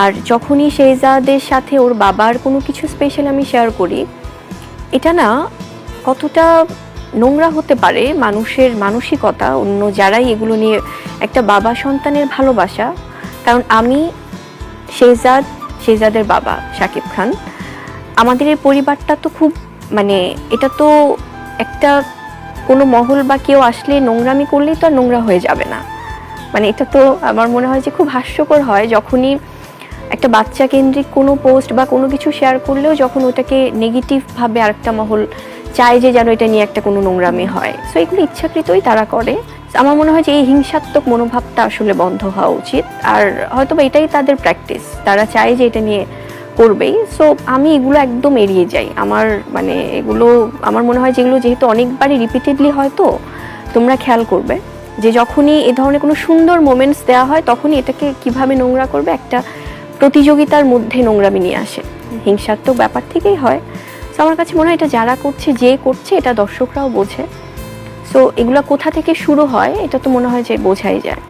আর যখনই শেহজাদের সাথে ওর বাবার কোনো কিছু স্পেশাল আমি শেয়ার করি, এটা না কতটা নোংরা হতে পারে মানুষের মানসিকতা, অন্য যারাই এগুলো নিয়ে একটা বাবা সন্তানের ভালোবাসা। কারণ আমি শেহজাদ, শেহজাদের বাবা শাকিব খান। আমাদের এই পরিবারটা তো খুব মানে এটা তো একটা কোনো মহল বা কেউ আসলে নোংরামি করলেই তো আর নোংরা হয়ে যাবে না। মানে এটা তো আমার মনে হয় যে খুব হাস্যকর হয় যখনই একটা বাচ্চা কেন্দ্রিক কোনো পোস্ট বা কোনো কিছু শেয়ার করলেও যখন ওটাকে নেগেটিভভাবে আরেকটা মহল চায় যে যেন এটা নিয়ে একটা কোনো নোংরামি হয়। সো এগুলো ইচ্ছাকৃতই তারা করে। আমার মনে হয় যে এই হিংসাত্মক মনোভাবটা আসলে বন্ধ হওয়া উচিত। আর হয়তো বা এটাই তাদের প্র্যাকটিস তারা চায় যে এটা নিয়ে করবেই। সো আমি এগুলো একদম এড়িয়ে যাই। আমার মানে এগুলো, আমার মনে হয় যেগুলো যেহেতু অনেকবারই রিপিটেডলি হয় তো, তোমরা খেয়াল করবে যে যখনই এ ধরনের কোনো সুন্দর মোমেন্টস দেওয়া হয়, তখনই এটাকে কীভাবে নোংরা করবে একটা প্রতিযোগিতার মধ্যে নোংরামি নিয়ে আসে। হিংসাত্মক ব্যাপার থেকেই হয়। সো আমার কাছে মনে হয় এটা যারা করছে, যে করছে, এটা দর্শকরাও বোঝে। সো এগুলো কোথা থেকে শুরু হয়, এটা তো মনে হয় যে বোঝাই যায়।